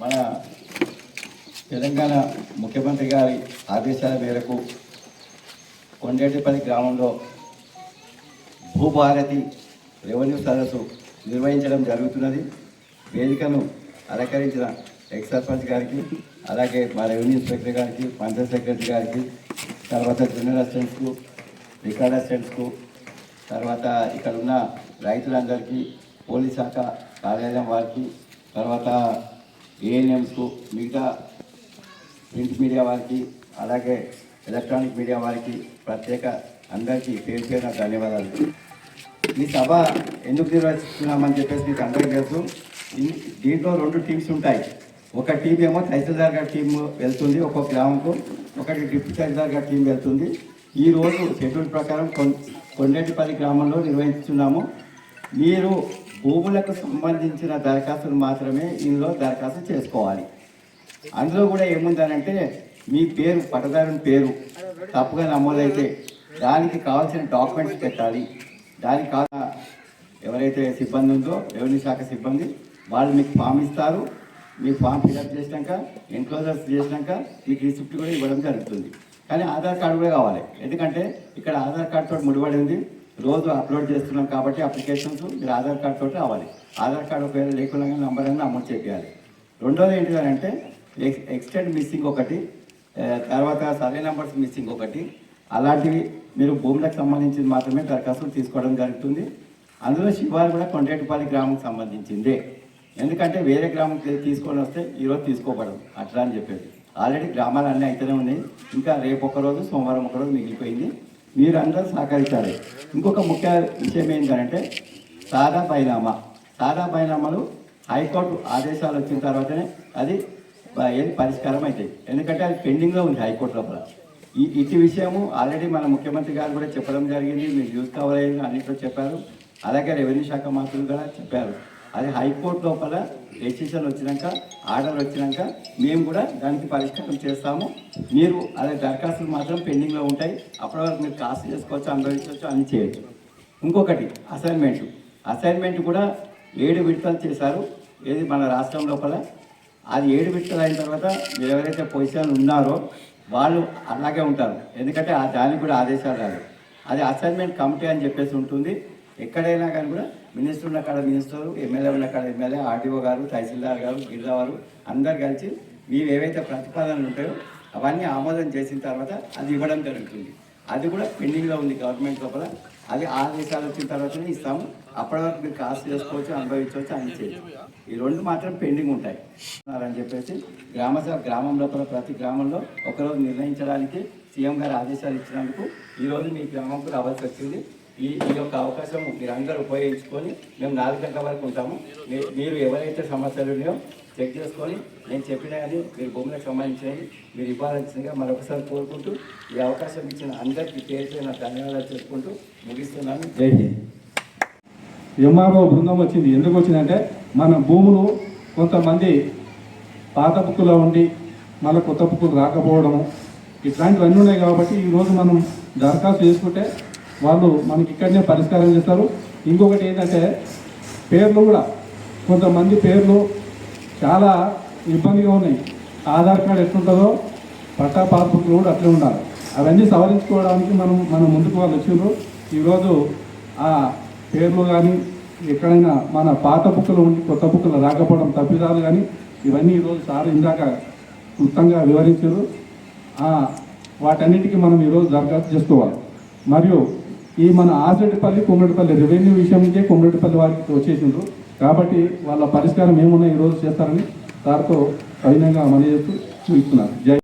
మన తెలంగాణ ముఖ్యమంత్రి గారి ఆదేశాల మేరకు కొండేటిపల్లి గ్రామంలో భూభారతి రెవెన్యూ సదస్సు నిర్వహించడం జరుగుతున్నది. వేదికను అలంకరించిన ఎక్స్ సర్పంచ్ గారికి అలాగే మా రెవెన్యూ ఇన్స్పెక్టర్ గారికి పంచాయత్ సెక్రటరీ గారికి తర్వాత జనరల్ అసిస్టెంట్స్కు రికార్డ్ అసిస్టెంట్స్కు తర్వాత ఇక్కడ ఉన్న రైతులందరికీ పోలీస్ శాఖ కార్యాలయం వారికి తర్వాత ఏఎన్ఎంస్కు మిగతా ప్రింట్ మీడియా వారికి అలాగే ఎలక్ట్రానిక్ మీడియా వారికి ప్రత్యేక అందరికీ పేరు పేరున ధన్యవాదాలు. ఈ సభ ఎందుకు నిర్వహిస్తున్నామని చెప్పేసి మీకు అందరికీ తెలుసు. దీంట్లో రెండు టీమ్స్ ఉంటాయి. ఒక టీం ఏమో తహసీల్దార్ గారి టీం వెళ్తుంది ఒక్కొక్క గ్రామంకు ఒకటి డిప్యూటీ తహసీల్దార్ గారి టీం వెళ్తుంది. ఈ రోజు షెడ్యూల్ ప్రకారం కొన్ కొండేటిపల్లి గ్రామంలో నిర్వహిస్తున్నాము మీరు భూములకు సంబంధించిన దరఖాస్తులు మాత్రమే ఇందులో దరఖాస్తు చేసుకోవాలి. అందులో కూడా ఏముందనంటే మీ పేరు పట్టదారుని పేరు తప్పుగా నమోదైతే దానికి కావాల్సిన డాక్యుమెంట్స్ పెట్టాలి. దానికి కావాల ఎవరైతే సిబ్బంది ఉందో రెవెన్యూ శాఖ సిబ్బంది వాళ్ళు మీకు ఫామ్ ఇస్తారు. మీ ఫామ్ ఫిల్అప్ చేసినాక ఎన్క్లోజర్స్ చేసినాక మీకు రిసిప్ట్ కూడా ఇవ్వడం జరుగుతుంది. కానీ ఆధార్ కార్డు కూడా కావాలి. ఎందుకంటే ఇక్కడ ఆధార్ కార్డుతో ముడిపడి ఉంది. రోజు అప్లోడ్ చేస్తున్నాం కాబట్టి అప్లికేషన్స్ మీరు ఆధార్ కార్డు తోటి రావాలి. ఆధార్ కార్డు ఒకవేళ లేకుండా నంబర్ అని అమౌంట్ చేయాలి. రెండోది ఏంటిదంటే ఎక్స్ ఎక్స్టెండ్ మిస్సింగ్ ఒకటి తర్వాత సర్వే నెంబర్స్ మిస్సింగ్ ఒకటి. అలాంటివి మీరు భూములకు సంబంధించి మాత్రమే దరఖాస్తులు తీసుకోవడం జరుగుతుంది. అందులో శివారు కూడా కొండేటిపల్లి గ్రామంకి సంబంధించిందే. ఎందుకంటే వేరే గ్రామం తీసుకొని వస్తే ఈరోజు తీసుకోబడదు. అట్లా అని చెప్పేది ఆల్రెడీ గ్రామాలు అన్నీ అయితేనే ఉన్నాయి. ఇంకా రేపు ఒక రోజు సోమవారం ఒకరోజు మిగిలిపోయింది. మీరందరూ సహకరించాలి. ఇంకొక ముఖ్య విషయం ఏంటంటే సాదా బైనామా. సాదా బైనామాలు హైకోర్టు ఆదేశాలు వచ్చిన తర్వాతనే అది ఏది పరిష్కారం అవుతాయి. ఎందుకంటే అది పెండింగ్లో ఉంది హైకోర్టు లోపల. ఈ ఇటు విషయము ఆల్రెడీ మన ముఖ్యమంత్రి గారు కూడా చెప్పడం జరిగింది. మీరు యూస్ కవరేజ్ అన్నింటిలో చెప్పారు. అలాగే రెవెన్యూ శాఖ మంత్రులు కూడా చెప్పారు. అది హైకోర్టు లోపల డెసిషన్ వచ్చినాక ఆర్డర్ వచ్చినాక మేము కూడా దానికి పరిష్కారం చేస్తాము. మీరు అదే దరఖాస్తులు మాత్రం పెండింగ్లో ఉంటాయి. అప్పటి వరకు మీరు కాస్ట్ చేసుకోవచ్చు అనుభవించవచ్చు అని చేయొచ్చు. ఇంకొకటి అసైన్మెంట్. అసైన్మెంట్ కూడా ఏడు విడతలు చేశారు. ఏది మన రాష్ట్రం లోపల? అది ఏడు విడతలు అయిన తర్వాత మీరు ఎవరైతే పొజిషన్లు ఉన్నారో వాళ్ళు అలాగే ఉంటారు. ఎందుకంటే ఆ దానికి కూడా ఆదేశాలు రాదు అది అసైన్మెంట్ కమిటీ అని చెప్పేసి ఉంటుంది. ఎక్కడైనా కానీ కూడా మినిస్టర్ ఉన్న కాడ మినిస్టర్ ఎమ్మెల్యే ఉన్న కాడ ఎమ్మెల్యే ఆర్డీఓ గారు తహసీల్దార్ గారు గిరిజావారు అందరు కలిసి మీరు ఏవైతే ప్రతిపాదనలు ఉంటాయో అవన్నీ ఆమోదం చేసిన తర్వాత అది ఇవ్వడం జరుగుతుంది. అది కూడా పెండింగ్లో ఉంది గవర్నమెంట్ లోపల. అది ఆదేశాలు వచ్చిన తర్వాతనే ఇస్తాము. అప్పటి వరకు మీరు కాస్ట్ చేసుకోవచ్చు అనుభవించవచ్చు అని చేయొచ్చు. ఈ రెండు మాత్రం పెండింగ్ ఉంటాయి. అని చెప్పేసి గ్రామ గ్రామం లోపల ప్రతి గ్రామంలో ఒకరోజు నిర్ణయించడానికి సీఎం గారు ఆదేశాలు ఇచ్చినందుకు ఈరోజు మీ గ్రామంకు రావాల్సి వచ్చింది. ఈ ఈ యొక్క అవకాశం మీరందరూ ఉపయోగించుకొని మేము నాలుగు గంటల వరకు ఉంటాము. మీరు ఎవరైతే సమస్యలు ఉన్నాయో చెక్ చేసుకొని నేను చెప్పినా కానీ మీరు భూములకు సంబంధించినవి మీరు ఇవ్వాల్సిందిగా మరొకసారి కోరుకుంటూ ఈ అవకాశం ఇచ్చిన అందరికీ పేరు నా ధన్యవాదాలు చేసుకుంటూ ముగిస్తున్నాను. జై హింద్. ఎంఆర్ఓ బృందం వచ్చింది. ఎందుకు వచ్చిందంటే మన భూములు కొంతమంది పాత బుక్కులో ఉండి మళ్ళీ కొత్త బుక్కులు రాకపోవడము. ఇట్లాంటివన్నీ ఉన్నాయి కాబట్టి ఈరోజు మనం దరఖాస్తు చేసుకుంటే వాళ్ళు మనకి ఇక్కడనే పరిష్కారం చేస్తారు. ఇంకొకటి ఏంటంటే పేర్లు కూడా కొంతమంది పేర్లు చాలా ఇబ్బందిగా ఉన్నాయి. ఆధార్ కార్డు ఎట్లుంటుందో పట్టా పాస్బుక్లు కూడా అట్లే ఉండాలి. అవన్నీ సవరించుకోవడానికి మనం మనం ముందుకు వాళ్ళు వచ్చిండ్రు ఈరోజు ఆ పేర్లు కానీ ఎక్కడైనా మన పాత బుక్కులు ఉండి కొత్త బుక్కులు రాకపోవడం తప్పిదాలు కానీ ఇవన్నీ ఈరోజు సార్ ఇందాక క్లుప్తంగా వివరించారు. వాటన్నిటికీ మనం ఈరోజు దరఖాస్తు చేసుకోవాలి. మరియు ఈ మన ఆసటిపల్లి కుమ్మడిపల్లి రెవెన్యూ విషయం నుంచే కుమ్మడిపల్లి వారికి వచ్చేసిండ్రు కాబట్టి వాళ్ళ పరిష్కారం ఏమున్నా ఈరోజు చేస్తారని దాంతో కఠినంగా అమలు చేస్తూ చూపిస్తున్నారు. జై